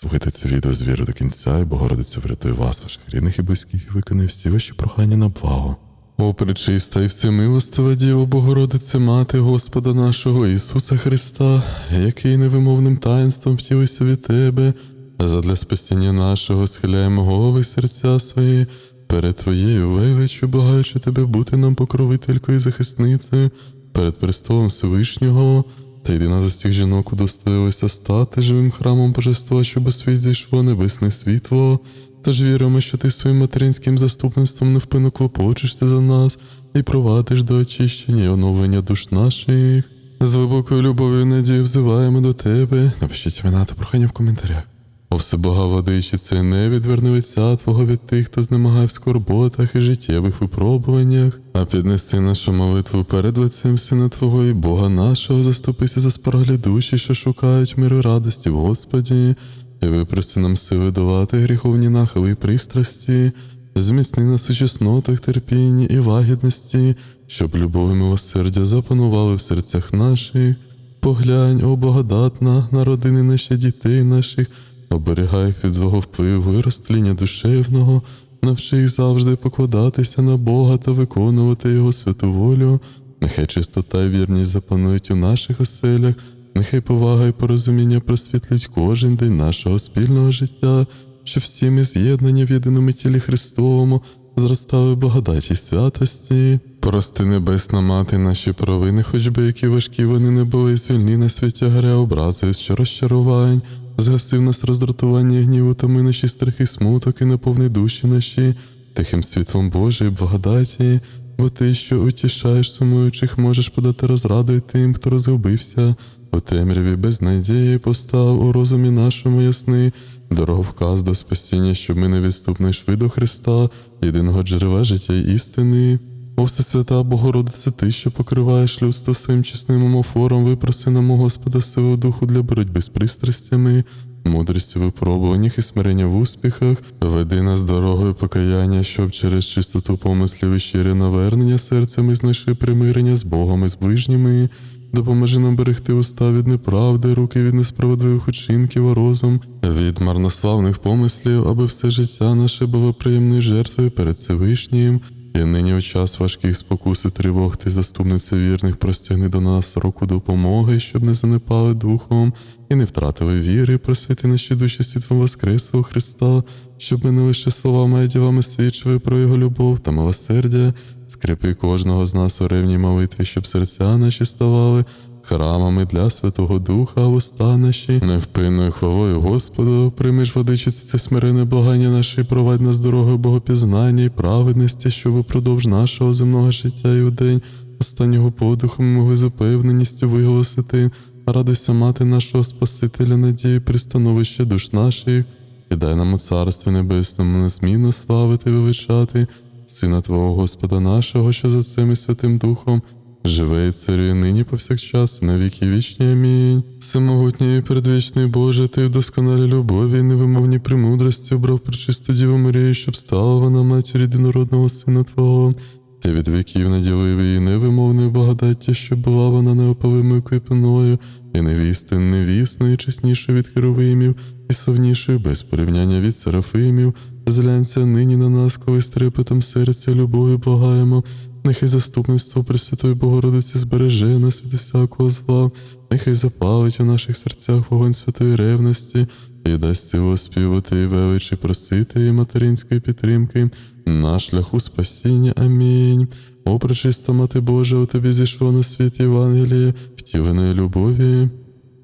Слухайте це відео з віри до кінця, і Богородиця врятує вас, ваших рідних і близьких, і виконає всі ваші прохання на благо. О, пречиста і всемилостива Діво Богородице, Мати Господа нашого Ісуса Христа, який невимовним таїнством втілився від Тебе, задля спасіння нашого схиляємо голови серця свої перед Твоєю величчю, благаючи Тебе бути нам покровителькою і захисницею перед престолом Всевишнього, та єдина з тих жінок удостоїлася стати живим храмом Божества, щоб у світ зійшло небесне світло. Тож віримо, що ти своїм материнським заступництвом невпинно клопочешся за нас і провадиш до очищення і оновлення душ наших. З глибокою любов'ю і надією взиваємо до тебе. Напишіть імена та прохання в коментарях. О всебога владичице, не відверни лиця Твого від тих, хто знемагає в скорботах і життєвих випробуваннях, а піднеси нашу молитву перед лицем Сина Твого і Бога нашого, заступися за спороглі душі, що шукають миру радості в Господі, і випроси нам сили долати гріховні нахили і пристрасті, зміцни нас у чеснотах, терпінні і лагідності, щоб любов і милосердя запанували в серцях наших. Поглянь, о благодатна, на родини наші дітей наших, оберігай від злого впливу і розтління душевного, навчи їх завжди покладатися на Бога та виконувати Його святу волю. Нехай чистота і вірність запанують у наших оселях, нехай повага і порозуміння просвітлить кожен день нашого спільного життя, щоб всі ми з'єднані в єдиному тілі Христовому зростали благодаті святості. Прости, небесна мати, наші провини, хоч би які важкі вони не були, звільні на святі горя образи, що розчарувань, згасив нас роздратування, гніву, та ми наші страхи, смуток і наповни душі наші, тихим світлом Божої благодаті, бо ти, що утішаєш сумуючих, можеш подати розраду й тим, хто розгубився. У темряві без надії постав у розумі нашому ясний, дороговказ до спасіння, щоб ми невідступно йшли до Христа, єдиного джерела життя й істини. О Всесвята Богородице, ти, що покриваєш людство своїм чесним омофором, випроси нам, Господа, силу духу для боротьби з пристрастями, мудрістю випробуваннях і смирення в успіхах, веди нас дорогою покаяння, щоб через чистоту помислів і щире навернення серця ми знайшли примирення з Богом і з ближніми. Допоможи нам берегти уста від неправди, руки від несправедливих учинків, а розум від марнославних помислів, аби все життя наше було приємною жертвою перед Всевишнім. І нині у час важких спокус і тривог ти, заступниця вірних, простягни до нас руку допомоги, щоб не занепали духом і не втратили віри, просвіти наші душі світлом Воскреслого Христа, щоб ми не лише словами, а ділами свідчили про Його любов та милосердя, скрипи кожного з нас у ревній молитві, щоб серця наші ставали храмами для Святого Духа, уста наші невпинною хвалою Господу, прийми ж водичиці це смирене благання наше, провадь нас дорогою Богопізнання і праведності, щоб упродовж нашого земного життя і у день останнього подуху ми могли з упевненістю виголосити, радуйся мати нашого Спасителя, надії, пристановище душ наших, і дай нам у Царстві Небесному незмінно славити і величати, Сина Твого Господа нашого, що за цим і Святим Духом, Живе і царює нині повсякчас, на віки вічні. Амінь. Всемогутній і передвічний Боже, ти в досконалій любові і невимовній премудрості обрав пречисту Діву Марію, щоб стала вона матір єдинородного Сина Твого. Ти від віків наділив її невимовною благодаття, щоб була вона неопалимою квіпиною, і невістин, невісною, чеснішою від херовимів, і совнішою без порівняння від серафимів. Зглянься нині на нас, коли з серця любові благаємо. Нехай заступництво Пресвятої Богородиці збереже нас від усякого зла, нехай запалить у наших серцях вогонь святої ревності і дасть силу співати і величі просити і материнської підтримки на шляху спасіння. Амінь. О, пречиста Мати Божа, у тобі зійшло на світ Євангеліє, втіленої любові.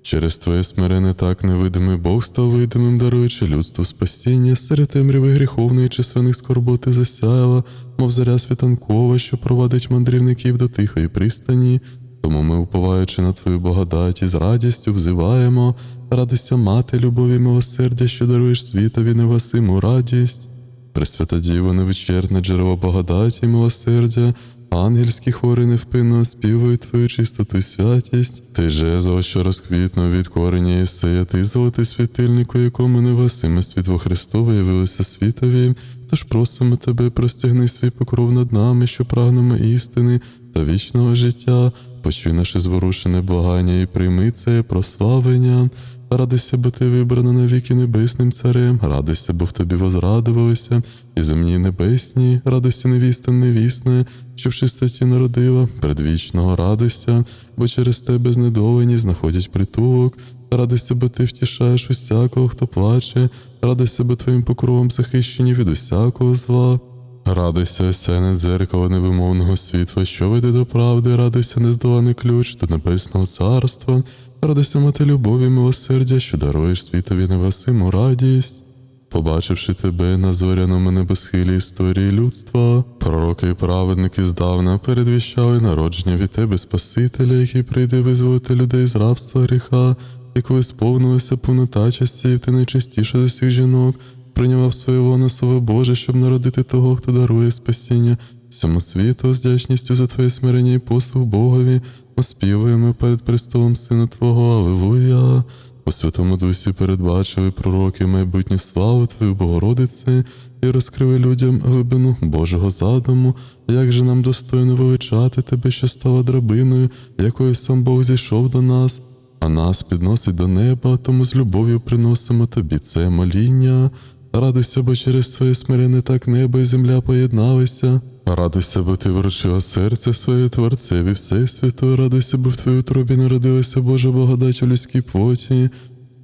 Через твоє смирене так невидимий Бог став видимим, даруючи людству спасіння, серед темряви гріховної численних скорботи засяяла, мов заря світанкова, що провадить мандрівників до тихої пристані. Тому ми, уповаючи на твою благодать з радістю взиваємо, радуйся мати, любові, милосердя, що даруєш світові невасиму радість. Пресвята Діво, невичерпне джерело благодаті і милосердя, ангельські хори невпинно оспівують твою чистоту святість. Ти жезло, що розквітнув від корення Єсея, ти золотий світильник, у якому невгасиме світло Христове явилося світові. Тож просимо тебе, простягни свій покров над нами, що прагнемо істини та вічного життя. Почуй наше зворушене благання і прийми це прославлення. Радуйся, бо ти вибрана навіки небесним царем, радуйся, бо в тобі возрадувалися, і земні небесні, радуйся невіста невісне, що в чистоті народила, предвічного радуйся, бо через тебе знедолені знаходять притулок. Радуйся, бо ти втішаєш усякого, хто плаче, радуйся, бо твоїм покровом захищені від усякого зла. Радуйся, осяйне дзеркало невимовного світла, що веде до правди, радуйся, нездоланий ключ до небесного царства, радуйся, мати любові, милосердя, що даруєш світові невасиму радість. Побачивши тебе на зоряному небосхилі історії людства, пророки і праведники здавна передвіщали народження від тебе Спасителя, який прийде визволити людей з рабства гріха, коли сповнилася повнота часів, ти найчистіша з усіх жінок, прийняла в своє лоно Слово Боже, щоб народити того, хто дарує спасіння всьому світу, з вдячністю за твоє смирення і послуг Богові, оспівуємо перед престолом Сина Твого, Аллилуйя. У Святому Дусі передбачили пророки майбутню славу Твою Богородице і розкрили людям глибину Божого задуму, як же нам достойно величати Тебе, що стала драбиною, якою сам Бог зійшов до нас, а нас підносить до неба, тому з любов'ю приносимо Тобі це моління. Радуйся, бо через твоє смирене так небо і земля поєдналися. Радуйся, бо ти вручила серце своє Творцеві Всесвіту, радуйся, бо в твоїй утробі народилася Божа благодать у людській плоті.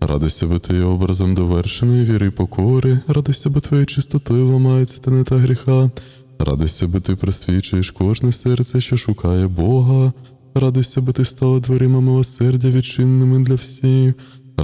Радуйся, бо ти є образом довершеної віри і покори, радуйся, бо твоєю чистотою ламається тенета гріха. Радуйся, бо ти просвічуєш кожне серце, що шукає Бога. Радуйся, бо ти стала дверима милосердя відчинними для всіх.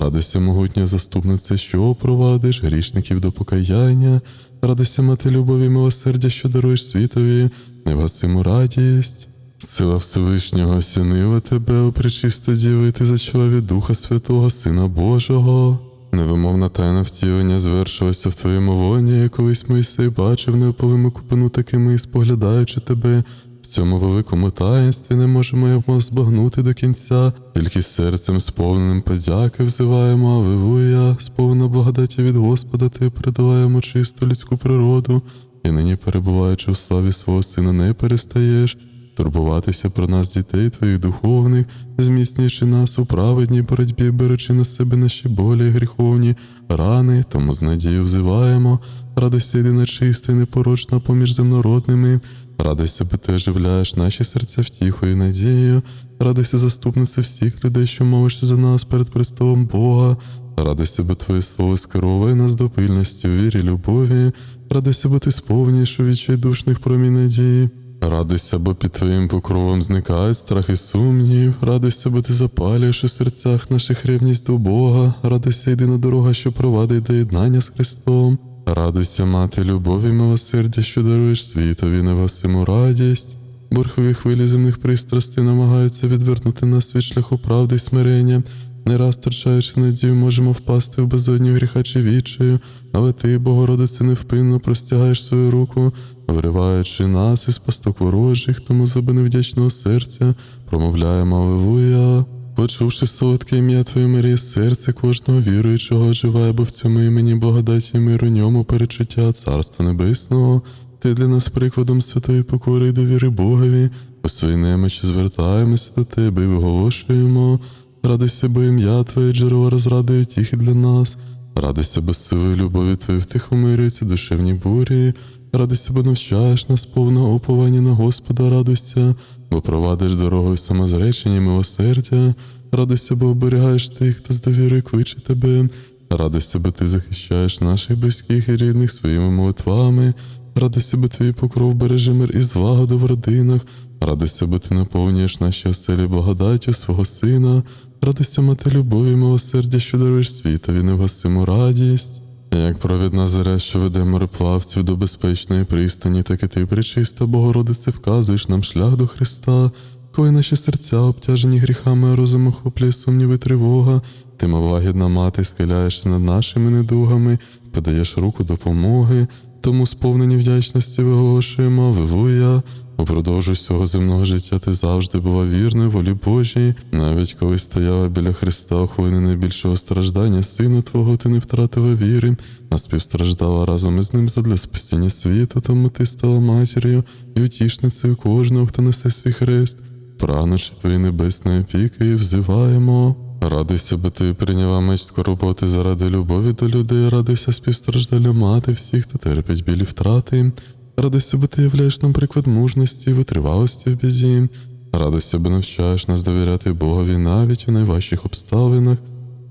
Радуйся, могутня заступниця, що провадиш грішників до покаяння. Радуйся, мати любові, милосердя, що даруєш світові, невгасиму радість. Сила Всевишнього осінила тебе, о пречиста діви, ти зачала від Духа Святого, Сина Божого. Невимовна тайна втілення звершилася в твоєму воні, як колись Мойсей бачив неоповиму купину такими, споглядаючи тебе. В цьому великому таїнстві не можемо його збагнути до кінця, тільки серцем сповненим подяки взиваємо Аллилуйя, сповнено благодаті від Господа, ти передаваємо чисту людську природу, і нині, перебуваючи у славі свого сина, не перестаєш турбуватися про нас, дітей твоїх духовних, зміцнюючи нас у праведній боротьбі, беручи на себе наші болі, гріховні рани, тому з надією взиваємо, радуйся єдина чиста і непорочна поміж земнородними. Радуйся, бо ти оживляєш наші серця втіхою і надією. Радуйся, заступниця всіх людей, що молишся за нас перед престолом Бога. Радуйся, бо Твоє слово скеровує нас до пильності, вірі, любові. Радуйся, бо ти сповнюєш у відчайдушних промінь надії. Радуйся, бо під Твоїм покровом зникають страх і сумнів. Радуйся, бо ти запалюєш у серцях наших ревність до Бога. Радуйся, єдина дорога, що провадить до єднання з Христом. Радуйся, мати любові, милосердя, що даруєш світові невгасиму радість. Бурхові хвилі земних пристрастей намагаються відвернути нас від шляху правди й смирення. Не раз втрачаючи надію, можемо впасти в безодню гріха чи відчаю, але ти, Богородице, невпинно простягаєш свою руку, вириваючи нас із пасток ворожих, тому зуби невдячного серця, промовляємо Аллилуйя. Почувши солодке ім'я Твоє Марія, серце кожного віруючого оживає, бо в цьому імені благодаті і мир у ньому перечуття Царства Небесного. Ти для нас прикладом святої покори і довіри Богові. У своїй немочі звертаємося до Тебе і виголошуємо. Радуйся, бо ім'я Твоє джерело розради і для нас. Радуйся, бо силою любові Твої втихомирюються душевні бурі. Радуйся, бо навчаєш нас повного уповання на Господа, радуйся, бо дорогою самозречення і милосердя. Радуйся, бо оберігаєш тих, хто з довірою кличе тебе. Радуйся, бо ти захищаєш наших близьких і рідних своїми молитвами. Радуйся, бо твій покров береже мир і злагоду в родинах. Радуйся, бо ти наповнюєш наші оселі благодаттю свого сина. Радуйся, мати любові, милосердя, що даруєш світові невгасиму радість. Як провідна заря, що веде мореплавців до безпечної пристані, так і ти, пречиста Богородице, вказуєш нам шлях до Христа, коли наші серця обтяжені гріхами, розум охоплює сумніви тривога, ти, мов лагідна мати, схиляєшся над нашими недугами, подаєш руку допомоги, тому сповнені вдячності виголошуємо Аллилуйя. Упродовж усього земного життя ти завжди була вірною волі Божій, навіть коли стояла біля Христа у найбільшого страждання Сина Твого, ти не втратила віри, а співстраждала разом із ним задля спасіння світу, тому ти стала матір'ю і утішницею кожного, хто несе свій хрест. Прагнучи твої небесної опіки, і взиваємо. Радуйся, бо ти прийняла меч скорботи заради любові до людей, радуйся співстраждальна мати всіх, хто терпить білі втрати. Радуйся, бо ти являєш нам приклад мужності, витривалості в біді. Радуйся, бо навчаєш нас довіряти Богові навіть у найважчих обставинах.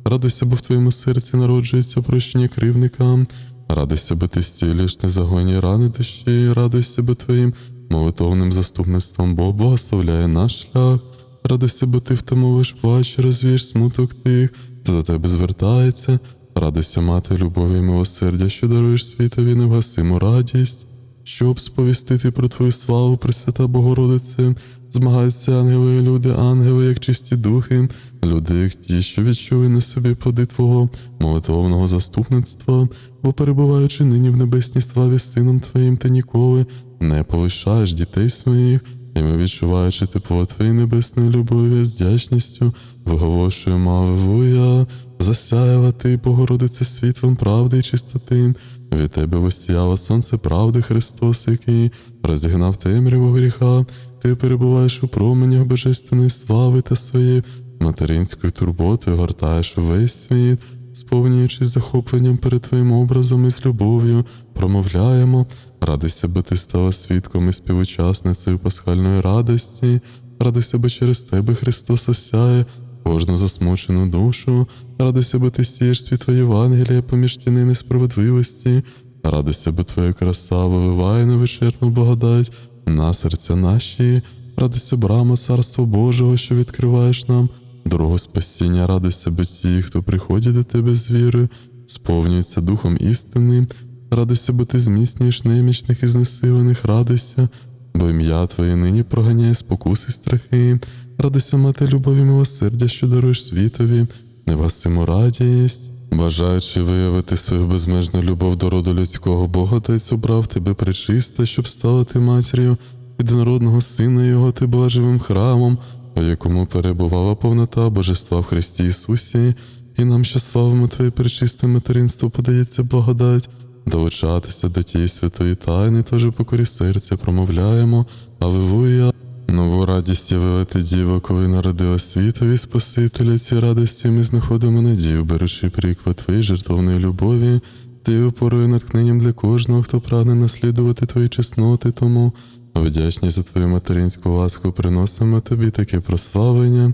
Радуйся, бо в твоєму серці народжується прощення кривникам. Радуйся, бо ти зцілюєш незагоні рани душі, радуйся, бо твоїм молитовним заступництвом Бог благословляє наш шлях. Радуйся, бо ти втамовуєш плач, розвієш смуток тих, хто до тебе звертається. Радуйся, мати любові і милосердя, що даруєш світові невгасиму радість, щоб сповістити про твою славу, Пресвята Богородице, змагаються ангели і люди, ангели, як чисті духи, люди, як ті, що відчули на собі плоди Твого молитовного заступництва, бо перебуваючи нині в небесній славі Сином Твоїм, ти ніколи не полишаєш дітей своїх. І ми, відчуваючи тепло Твоєї небесної любові з вдячністю, виголошуємо Аллилуйя, засяяла ти, Богородице, світлом правди і чистоти. Від тебе висіяло сонце правди Христос, який розігнав темряву гріха. Ти перебуваєш у променях божественної слави та своєю материнською турботою гортаєш увесь світ, сповнюючись захопленням перед Твоїм образом і з любов'ю, промовляємо. Радуйся, бо ти стала свідком і співучасницею пасхальної радості. Радуйся, бо через тебе Христос осяє кожну засмучену душу. Радуйся, бо ти сієш світло Євангелія поміж тіни несправедливості. Радуйся, бо твоя краса виливає невичерпну благодать на серця наші. Радуйся, брама Царства Божого, що відкриваєш нам. Дорогу спасіння, радуйся, бо ті, хто приходять до тебе з віри, сповнюються духом істини. Радуйся, бо ти зміцнюєш немічних і знесилених, радуйся, бо ім'я Твоє нині проганяє спокуси страхи. Радуйся, мати любові милосердя, що даруєш світові, невгасиму радість. Бажаючи виявити свою безмежну любов до роду людського, Бог Отець обрав тебе причиста, щоб стала ти матір'ю єдинородного Сина Його, ти була живим храмом, у якому перебувала повнота Божества в Христі Ісусі, і нам, що славимо Твоє причисте материнство, подається благодать, долучатися до тієї святої тайни, тож у покорі серця промовляємо, Аллилуйя. Нову радість явила ти діва, коли народила світові Спасителя, ці радості ми знаходимо надію, беручи приклад твоєї жертовної любові, ти опорою натхненням для кожного, хто прагне наслідувати твої чесноти, тому вдячні за твою материнську ласку приносимо тобі таке прославлення.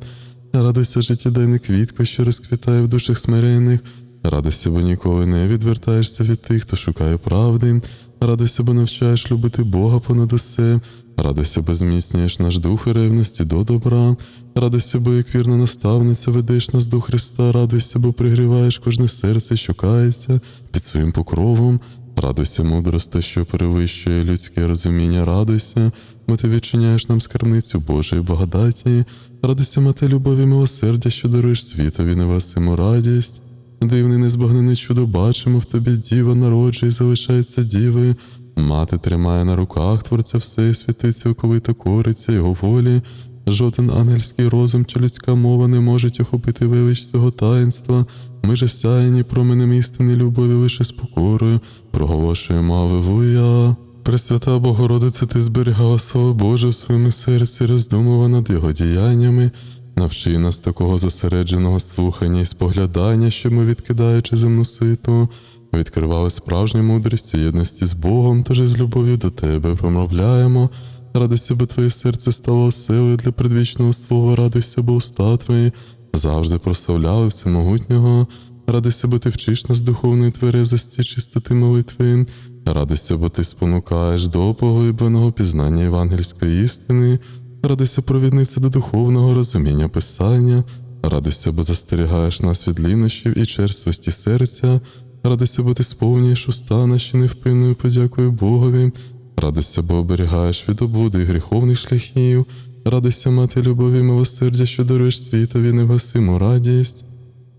Радуйся, життєдайна квітко, що розквітає в душах смирених. Радуйся, бо ніколи не відвертаєшся від тих, хто шукає правди. Радуйся, бо навчаєш любити Бога понад усе. Радуйся, бо зміцнюєш наш дух і ревності до добра. Радуйся, бо як вірна наставниця ведеш нас до Христа. Радуйся, бо пригріваєш кожне серце, що кається під своїм покровом. Радуйся, мудрости, що перевищує людське розуміння. Радуйся, бо ти відчиняєш нам скарбницю Божої благодаті. Радуйся, мати любові, милосердя, що даруєш світові невасиму радість. Дивне незбагнене чудо бачимо в тобі, діва народжує залишається дівою. Мати тримає на руках творця Всесвіту і цілковито кориться його волі. Жоден ангельський розум чи людська мова не можуть охопити велич цього таїнства. Ми же сяяні променем істини любові лише з покорою, проголошуємо Аллилуйя. Пресвята Богородице, ти зберігала слово Боже в своєму серці, роздумувала над його діяннями. Навчи нас такого зосередженого слухання і споглядання, щоб ми, відкидаючи земну суету, відкривали справжню мудрість у єдності з Богом, тож із любов'ю до тебе промовляємо. Радуйся, бо твоє серце стало оселою для предвічного свого, радуйся, бо уста твої завжди прославляли всемогутнього. Радуйся, бо ти вчиш нас духовної тверезості, чистоти молитви. Радуйся, бо ти спонукаєш до поглибленого пізнання євангельської істини. Радуйся, провідниця до духовного розуміння Писання. Радуйся, бо застерігаєш нас від лінощів і черствості серця. Радуйся, бо ти сповнюєш уста наші невпинною подякою Богові. Радуйся, бо оберігаєш від облуди і гріховних шляхів. Радуйся, мати любові, милосердя, що даруєш світові невгасиму радість.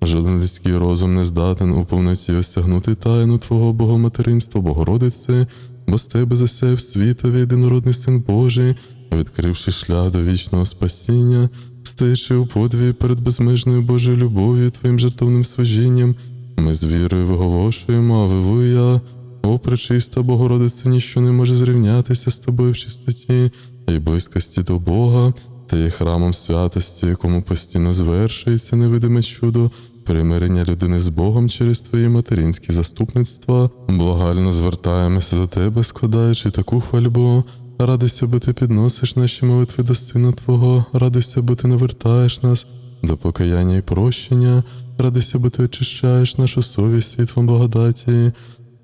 Жоден людський розум не здатен у повноті осягнути тайну Твого Богоматеринства, Богородице, бо з тебе засяяв світові єдинородний Син Божий, відкривши шлях до вічного спасіння, стоячи у подві перед безмежною Божою любов'ю, Твоїм жертовним служінням, ми з вірою виголошуємо, Авилуя, о пречиста Богородице, ніщо не може зрівнятися з тобою в чистоті і близькості до Бога. та є храмом святості, якому постійно звершується невидиме чудо. Примирення людини з Богом через твої материнські заступництва, благально звертаємося до тебе, складаючи таку хвальбу. Радуйся, бо ти підносиш наші молитви до Сина Твого, радуйся, бо ти навертаєш нас до покаяння і прощення, радуйся, бо ти очищаєш нашу совість світлом благодаті.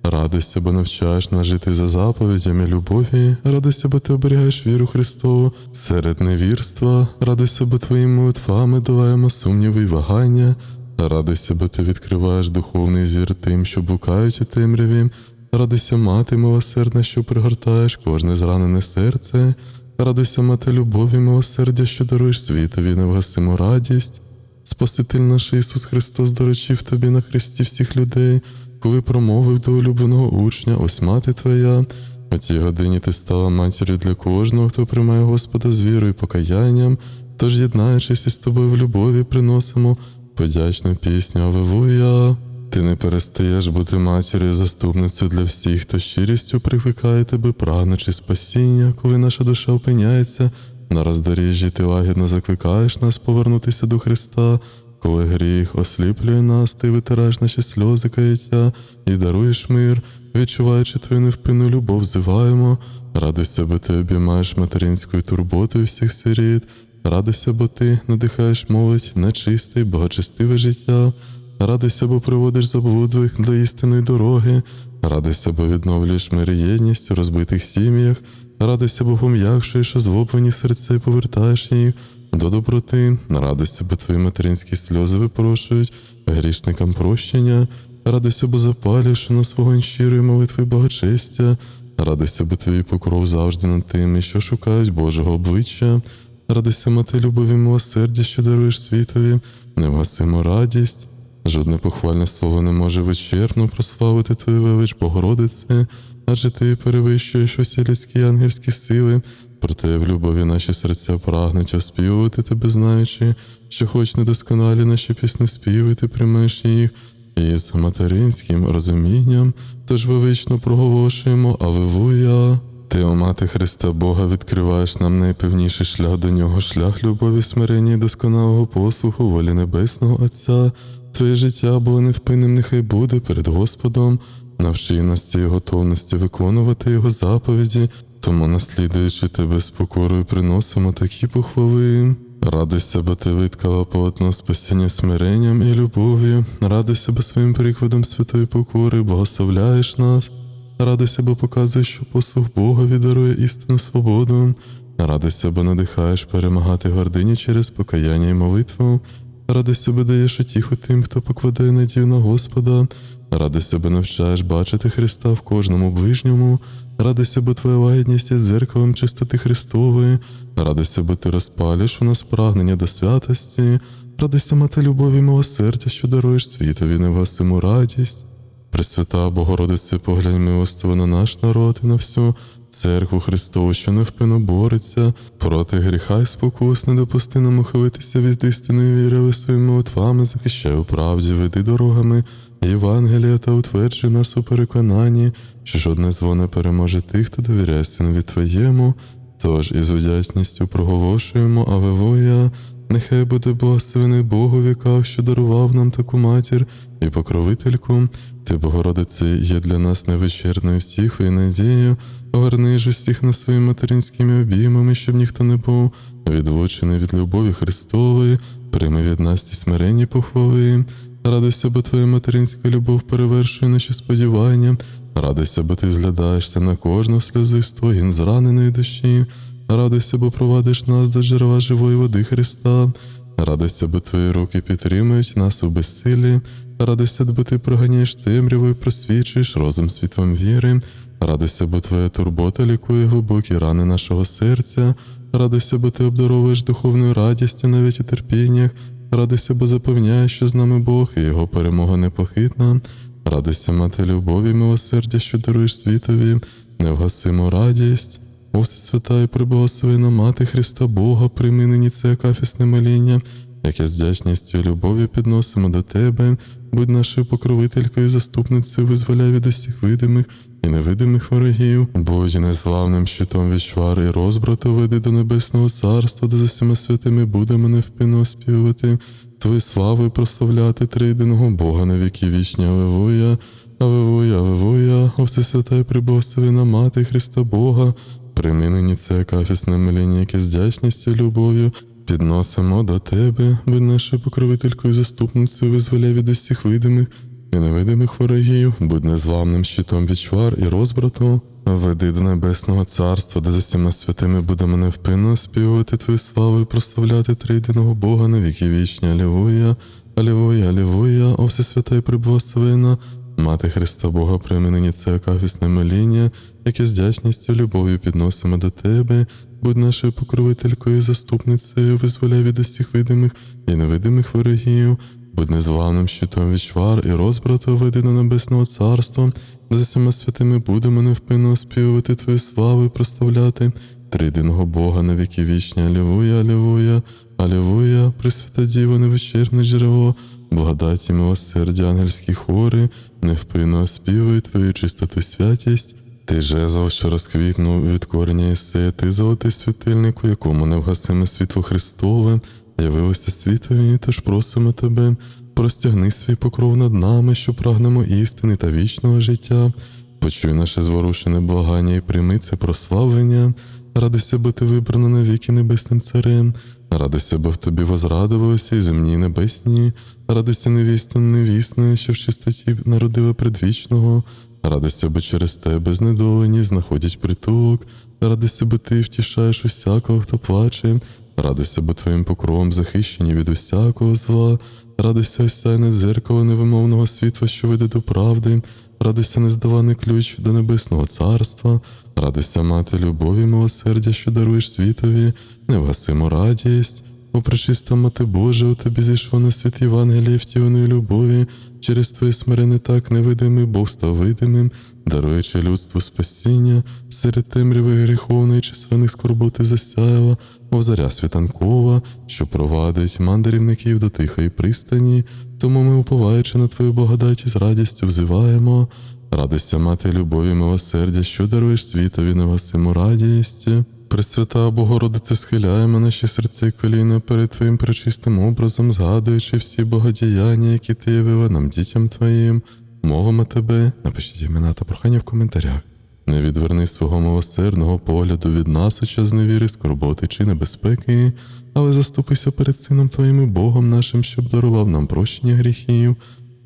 Радуйся, бо навчаєш нас жити за заповідями любові, радуйся, бо ти оберігаєш віру Христову серед невірства, радуйся, бо твоїми молитвами долаємо сумніви й вагання, радуйся, бо ти відкриваєш духовний зір тим, що блукають у темряві, радуйся, мати милосердна, що пригортаєш кожне зранене серце, радуйся, мати любові, милосердя, що даруєш світові невгасиму радість. Спаситель наш Ісус Христос доручив тобі на хресті всіх людей, коли промовив до улюбленого учня, ось мати твоя. У тій годині ти стала матір'ю для кожного, хто приймає Господа з вірою і покаянням, тож, єднаючись із тобою в любові, приносимо подячну пісню Аллилуйя. Ти не перестаєш бути матір'ю, заступницею для всіх, хто щирістю прикликає тебе, прагнучи спасіння, коли наша душа опиняється на роздоріжжі, ти лагідно закликаєш нас повернутися до Христа. Коли гріх осліплює нас, ти витираєш наші сльози каяття і даруєш мир, відчуваючи твою невпинну любов, зиваємо. Радуйся, бо ти обіймаєш материнською турботою всіх сиріт. Радуйся, бо ти надихаєш молодь на чисте й благочестиве життя. Радуйся, бо приводиш заблудлих до істинної дороги. Радуйся, бо відновлюєш мир і єдність у розбитих сім'ях. Радуйся, бо пом'якшуєш озлоблені серця і повертаєш їх до доброти. Радуйся, бо твої материнські сльози випрошують грішникам прощення. Радуйся, бо запалюєш на свого щирої молитви благочестя. Радуйся, бо твій покров завжди над тими, що шукають Божого обличчя. Радуйся, мати любові милосердя, що даруєш світові, невгасиму радість. Жодне похвальне слово не може вичерпно прославити Твою велич Богородице, адже ти перевищуєш усі людські ангельські сили, проте в любові наші серця прагнуть оспівувати тебе, знаючи, що хоч недосконалі наші пісні співи, ти приймеш їх із материнським розумінням, тож велично проголошуємо Аллилуйя. Ти, о мати Христа Бога, відкриваєш нам найпевніший шлях до нього, шлях любові, смирення і досконалого послуху, волі Небесного Отця. Твоє життя було невпинним, нехай буде перед Господом. Навчи нас цієї готовності виконувати Його заповіді, тому, наслідуючи тебе з покорою, приносимо такі похвали. Радуйся, бо ти виткала полотно спасіння смиренням і любов'ю. Радуйся, бо своїм прикладом святої покори благословляєш нас. Радуйся, бо показуєш, що послуг Бога віддарує істинну свободу. Радуйся, бо надихаєш перемагати гордині через покаяння і молитву. Радуйся, бо даєш утіху тим, хто покладає надію на Господа. Радуйся, бо навчаєш бачити Христа в кожному ближньому. Радуйся, бо твоя лагідність є дзеркалом чистоти Христової. Радуйся, бо ти розпалюєш у нас прагнення до святості. Радуйся, мати любові і милосердя, що даруєш світові невгасиму радість. Пресвята Богородице, поглянь милостиво на наш народ і на всю церкву Христову, що невпинно бореться проти гріха й спокус, не допусти нам ухилитися від істинної віри, своїми молитвами захищай у правді, веди дорогами Євангелія та утверджуй нас у переконанні, що жодне зло не переможе тих, хто довіряє синові Твоєму. Тож із вдячністю проголошуємо Авевоя, нехай буде благословений Бог у віках, що дарував нам таку матір і покровительку. Ти, Богородице, є для нас невичерпною втіхою і надією, Поверни ж усіх нас своїми материнськими обіймами, щоб ніхто не був відлучений від любові Христової, прийми від нас ті смиренні похвали. Радуйся, бо твоя материнська любов перевершує наші сподівання. Радуйся, бо ти зглядаєшся на кожну сльозу з твоїм зраненої душі. Радуйся, бо провадиш нас до джерела живої води Христа. Радуйся, бо твої руки підтримують нас у безсилі. Радуйся, бо ти проганяєш темряву і просвічуєш розум світлом віри. Радуйся, бо твоя турбота лікує глибокі рани нашого серця. Радуйся, бо ти обдаровуєш духовною радістю навіть у терпіннях. Радуйся, бо запевняєш, що з нами Бог і його перемога непохитна. Радуйся, мати любові, милосердя, що даруєш світові, невгасиму радість. О, свята і приблагословена мати Христа Бога, прийми нині це акафісне моління, яке з вдячністю і любов'ю підносимо до Тебе, будь нашою покровителькою, і заступницею, визволяй від усіх видимих і невидимих ворогів, будь неславним щитом від і розбрату, веди до небесного царства, де за всіма святими будемо невпинно оспівувати, Твою славу і прославляти трийденого Бога на віки вічні. Алевуя, Алевуя, Алевуя, о Всесвята і прибосовина Мати Христа Бога, прийми нині це кафісне моління, яке з дячністю любов'ю підносимо до Тебе, будь нашою покровителькою, і заступницею, визволяй від усіх видимих і невидимих ворогів, будь незламним щитом від чвар і розбрату. Веди до небесного царства, де за всіма святими будемо невпинно співувати Твою славу і прославляти трийденого Бога на віки вічні. Алілуя, Алілуя, Алілуя, о Всесвята і приблагословена, Мати Христа Бога, прийми нині це кафісне моління, яке з дячністю любов'ю підносимо до Тебе, будь нашою покровителькою і заступницею, визволяй від усіх видимих і невидимих ворогів, будь незламним щитом від чвар і розбрату веди небесного царства, де за всіма святими будемо невпинно оспівувати Твою славу і прославляти. Тридиного Бога на віки вічні. Алілуя, Алілуя, Алілуя, Пресвята Діво, невичерпне джерело, благодаті милосердя, ангельські хори, невпинно оспівуй Твою чистоту святість. Ти жезл, що розквітнув від корення Ісея, ти золотий світильник, у якому невгасиме світло Христове, явилося світові, тож просимо тебе, простягни свій покров над нами, що прагнемо істини та вічного життя. Почуй наше зворушене благання і прийми це прославлення, радуйся бути вибрано навіки небесним царем, радуйся, бо в тобі возрадувалися і земні і небесні, радуйся невіста невісна, що в чистоті народила предвічного. Радуйся, бо через тебе знедолені знаходять притулок, радуйся, бо ти втішаєш усякого, хто плаче, радуйся, бо твоїм покровом захищені від усякого зла, радуйся, осяйне дзеркало невимовного світла, що веде до правди, радуйся, нездаваний ключ до небесного царства, радуйся, мати любові, милосердя, що даруєш світові, невгасиму радість. О, пречиста мати Божа, у тобі зійшло на світ Євангелія втіленої любові, через твоє смирене так невидимий Бог став видимим, даруючи людству спасіння, серед темряви гріховної численних скорботи засяяла, мов заря світанкова, що провадить мандрівників до тихої пристані, тому ми, уповаючи на твою благодаті, з радістю взиваємо. Радуйся, мати любові, милосердя, що даруєш світові невгасиму радість. Пресвята Богородице, схиляємо наші серця і коліна перед Твоїм пречистим образом, згадуючи всі богодіяння, які ти явила нам дітям Твоїм, мовимо Тебе, напишіть імена та прохання в коментарях. Не відверни свого милосердного погляду від нас у час невіри, скорботи чи небезпеки, але заступися перед Сином Твоїм і Богом нашим, щоб дарував нам прощення гріхів,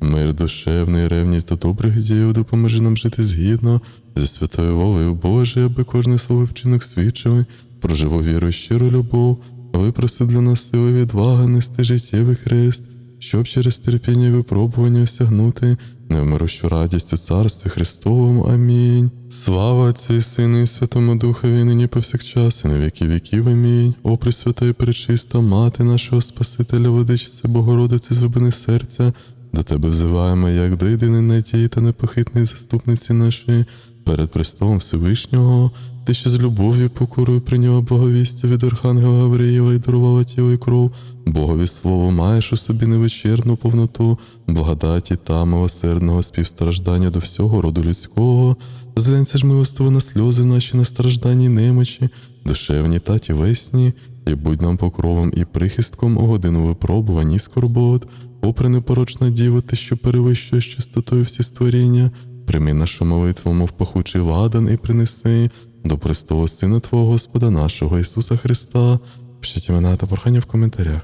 мир душевний, ревність до добрих діїв, допоможи нам жити згідно зі святою волею Божою, аби кожне слово вчинок свідчили про живу віру і щиру любов, випроси для нас сили і відваги нести життєвий хрест, щоб через терпіння і випробування осягнути невмирущу радість у Царстві Христовому. Амінь. Слава Отцю і Сину і Святому Духові, нині повсякчас, і на віки віків. Амінь. О, Пресвята і пречиста, Мати нашого Спасителя, Владичиця Богородиці, зубини серця, до Тебе взиваємо, як до єдиної надії та непохитної заступниці нашої, перед престолом Всевишнього, ти ще з любов'ю покорою прийняла благовістя від Архангела Гавриїла і дарувала тіло і кров, Богові слово маєш у собі невичерпну повноту, благодаті та милосердного співстраждання до всього роду людського. Зглянься ж милостиво на сльози наші на стражданні немочі, душевні та тілесні, і будь нам покровом і прихистком у годину випробувань і скорбот, попри непорочна діва, ти, що перевищуєш чистотою всі створіння, прийми нашу молитву, мов пахучий ладан, і принеси до престолу Сина Твого Господа нашого Ісуса Христа. Пишіть імена та прохання в коментарях.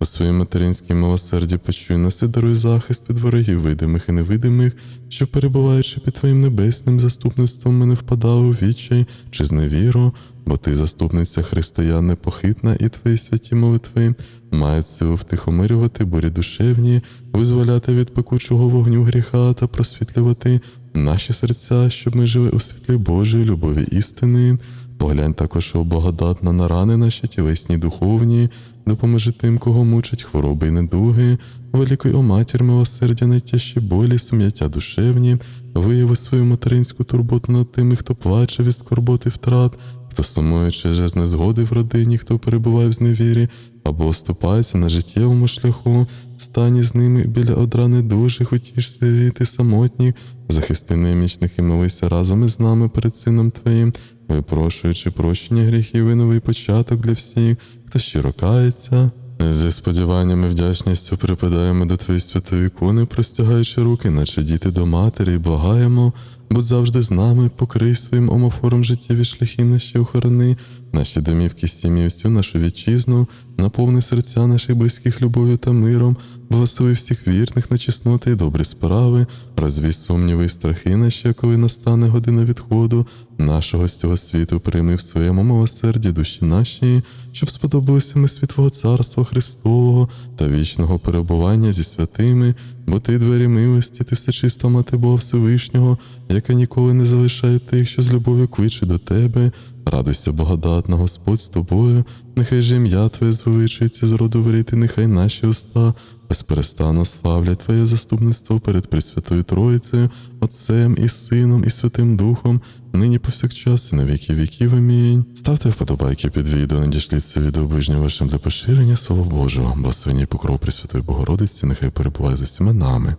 У своїй материнській милосерді почуй нас і даруй захист від ворогів видимих і невидимих, що, перебуваючи під Твоїм небесним заступництвом, ми не впадали у відчай чи зневіру, бо Ти, заступниця християн непохитна, і Твої святі молитви мають силу втихомирювати бурі душевні, визволяти від пекучого вогню гріха та просвітлювати наші серця, щоб ми жили у світлі Божої любові істини. Поглянь також, благодатна на рани наші тілесні духовні, допоможи тим, кого мучать хвороби й недуги, великий о матір милосердя, найтяжчі болі, сум'яття душевні, вияви свою материнську турботу над тими, хто плаче від скорботи втрат, хто сумує через незгоди в родині, хто перебуває в зневірі, або оступається на життєвому шляху, стані з ними біля одрани дужих, утішся віти самотніх, захисти немічних і молися разом із нами перед Сином Твоїм, випрошуючи прощення гріхів і новий початок для всіх, хто щиро кається. Зі сподіваннями і вдячністю припадаємо до Твоєї святої ікони, простягаючи руки, наче діти до матері, і благаємо, будь завжди з нами, покрий своїм омофором життєві шляхи наші охорони, наші домівки, сім'ї, всю нашу вітчизну, наповни серця наших близьких любов'ю та миром, благослови всіх вірних на чесноти і добрі справи, розвій сумніви і страхи наші, коли настане година відходу нашого з цього світу, прийми в своєму милосерді душі наші, щоб сподобалося ми світлого царства Христового та вічного перебування зі святими, бо ти двері милості, ти всечиста мати Бога Всевишнього, яка ніколи не залишає тих, що з любов'ю кличе до тебе. Радуйся, благодатна Господь з тобою, нехай же ім'я Твоє звеличується з роду в рід, і нехай наші уста безперестанно славлять Твоє заступництво перед Пресвятою Троїцею, Отцем і Сином, і Святим Духом, нині повсякчас і на віки віків. Амінь. Ставте вподобайки під відео, надішліть це відео ближнім вашим для поширення Слова Божого, благословення і покров Пресвятої Богородиці, нехай перебуває з усіма нами.